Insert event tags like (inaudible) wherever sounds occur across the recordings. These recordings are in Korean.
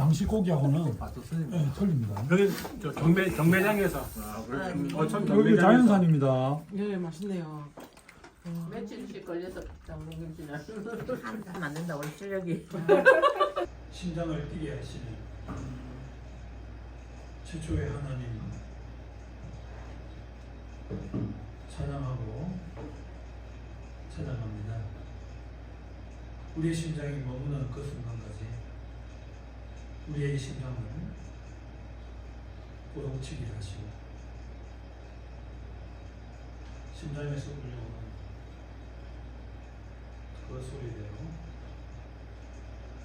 양식 고기하고는 아. 예, 틀립니다. 여기 저 경매 경매장에서 어촌 여기 경매장 자연산입니다. 예, 맛있네요. 며칠씩 걸려서 장롱김치는 하면 안 된다 우리 실력이 (laughs) 심장을 뛰게 하시는 최초의 하나님 찬양하고 찬양합니다. 우리의 심장이 머무는 그 순간까지 우리의 심장을 고동치게 하시고 심장에서 울려오는 그 소리대로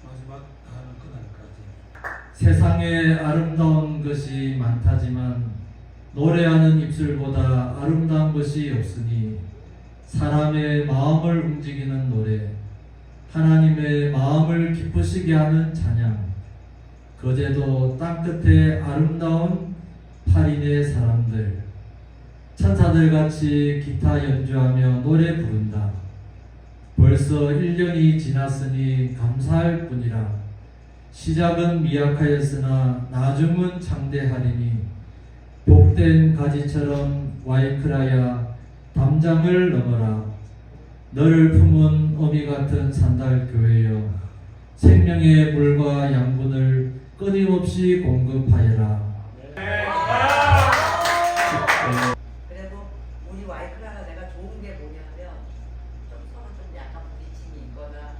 마지막 다하는 그날까지. 세상에 아름다운 것이 많다지만 노래하는 입술보다 아름다운 것이 없으니 사람의 마음을 움직이는 노래, 하나님의 마음을 기쁘시게 하는 찬양, 거제도 땅끝에 아름다운 파리네 사람들, 천사들 같이 기타 연주하며 노래 부른다. 벌써 1년이 지났으니 감사할 뿐이라. 시작은 미약하였으나 나중은 창대하리니 복된 가지처럼 와이크라야 담장을 넘어라 너를 품은 어미 같은 산달 교회여 생명의 물과 양분을 끊임없이 공급하여라 그래도 우리 와이프랑 내가 좋은 게 뭐냐면 좀 서로 좀 약간 부딪힘이 있거나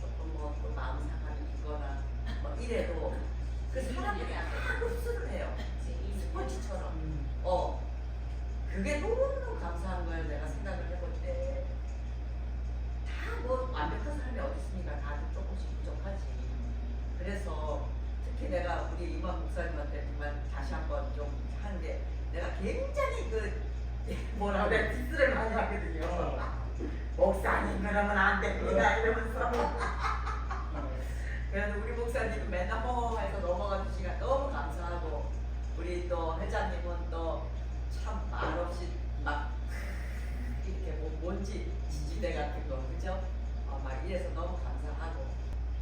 조금 뭐또 마음 상함이 있거나 뭐 이래도 그 사람들이 다 흡수를 해요. 스펀지처럼. 어. 그게 너무너무 감사한 거예요. 내가 생각을 해볼 때. 다 뭐 완벽한 사람이 어디 있습니까? 다들 조금씩 부족하지. 그래서 특히 내가 우리 이만 목사님한테 정말 다시 한번 좀 하는 게 내가 굉장히 그 뭐라 그래 디스를 많이 하거든요. 목사님 그러면 안 됩니다 이러면서. (laughs) 그래도 우리 목사님은 맨날 허허해서 넘어가는 시간 너무 감사하고 우리 또 회장님은 또 참 말없이 막 이렇게 뭐 뭔지 지지대 같은 거 그죠? 어, 막 이래서 너무 감사하고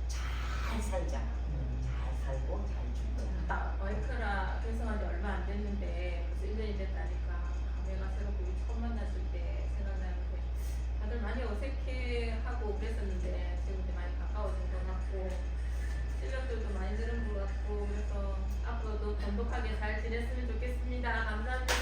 잘 살자. 죽자. 와이크라 결성한 지 얼마 안 됐는데 벌써 1년이 됐다니까 감회가 새롭고 처음 만났을 때 생각나는데 다들 많이 어색해하고 그랬었는데 지금 이제 많이 가까워진 것 같고 실력들도 많이 늘은 것 같고 그래서 앞으로도 돈독하게 잘 지냈으면 좋겠습니다 감사합니다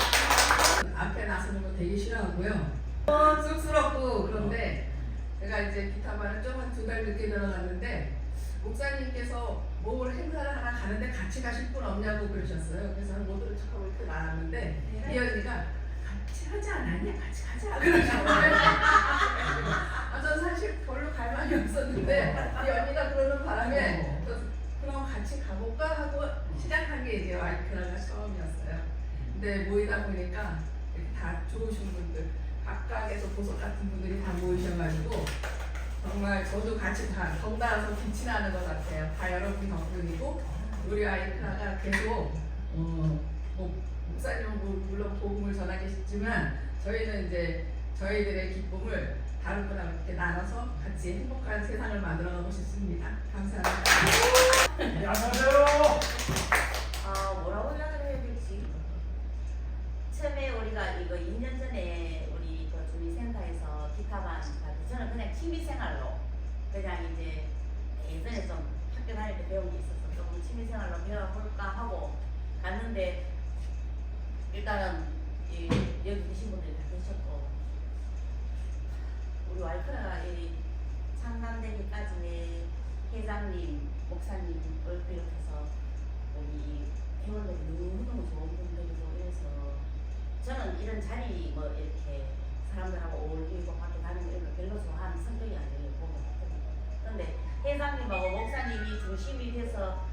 앞에 나서는 거 되게 싫어하고요. 어, 쑥스럽고 그런데 제가 이제 기타반을 좀한두 달 늦게 들어갔는데 목사님께서 뭘 행사를 하나 가는데 같이 가실 분 없냐고 그러셨어요. 그래서 못 들은 척하고 이렇게 나왔는데 이 언니가 같이 하지 않았냐? 같이 가자 그러시거든요. (laughs) 아, 전 사실 별로 갈 마음이 없었는데 이 언니가 그러는 바람에 또 그럼 같이 가볼까 하고 시작한 게 이제 와이크라가 처음이었어요. 근데 모이다 보니까 다 좋으신 분들, 각각에서 보석 같은 분들이 다 모이셔가지고 정말 저도 같이 다 덩달아서 빛이 나는 것 같아요. 다 여러분 덕분이고 우리 아이크라가 계속 어, 뭐 목사님은 뭐 물론 복음을 전하겠지만 저희는 이제 저희들의 기쁨을 다른 분하고 이렇게 나눠서 같이 행복한 세상을 만들어가고 싶습니다. 감사합니다. 취미생활로 그냥 이제 예전에 좀 학교 다닐 때 배운 게 있어서 조금 취미생활로 배워볼까 하고 갔는데 일단은 이, 여기 계신 분들이 다 계셨고 우리 와이프가 이 창단되기까지 회장님, 목사님 을 비롯해서 우리 회원들이 너무너무 좋은 분들이고 이래서 저는 이런 자리 뭐 이렇게 사람들하고 어울리고 밖에 거 별로 좋아하는 성격이 아니에요 보면. 근데 회장님하고 목사님이 중심이 돼서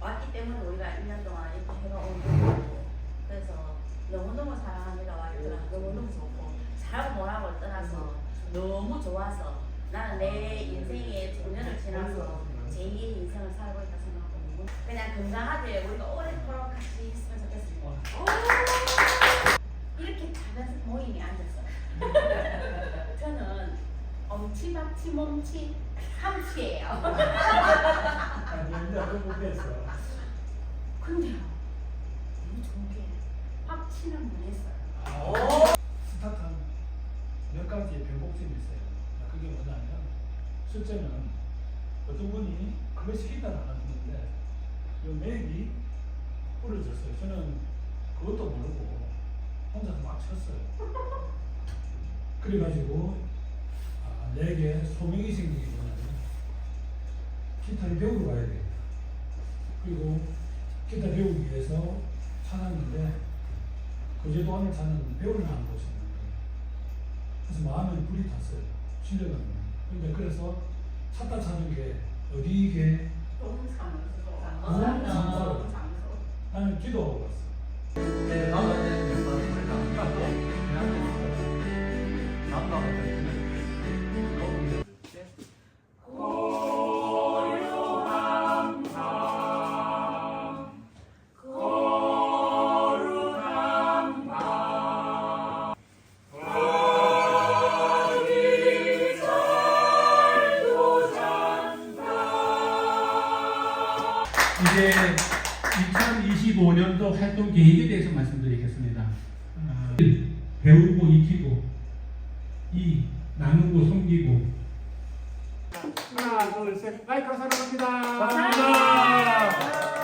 왔기 때문에 우리가 1년 동안 이렇게 해가온 거고 그래서 너무너무 사랑합니다 와이프랑 너무너무 좋고 잘하고 못하고를 떠나서 너무 좋아서 나는 내 인생의 중년을 지나서 제2의 인생을 살고 있다 생각하고 그냥 건강하게 우리가 오래도록 같이 있으면 좋겠습니다. 이렇게 작은 모임에 앉아서 (laughs) 저는 몸치. 아니 이제 그거 됐어. 근데요, 너무 좋은 게 박치는 못했어요. 아, 스타트한 몇 가지의 변곡점이 있어요. 그게 뭐냐면 실제는 어떤 분이 그것이 히트를 안 하는데 이 맥이 부러졌어요. 저는 그것도 모르고 혼자서 막 쳤어요. 그래가지고 아, 내게 소명이 생기기 전에 기타를 배우러 가야 돼요. 그리고 기타 배우기 위해서 찾았는데 거제도 안에 사는 배우를 하는 곳이 있는 거예요. 그래서 마음에 불이 탔어요. 실력은. 근데 그래서 찾다 찾은 게 어디게 너무 장소. 너무 장소. 너무 장소. 나는 기도하고 갔어. 네, 나도 이제 2025년도 활동 계획에 대해서 말씀드리겠습니다. 아, 1. 배우고 익히고 2. 나누고 섬기고 하나 둘셋 마이크 사랑합니다. 감사합니다.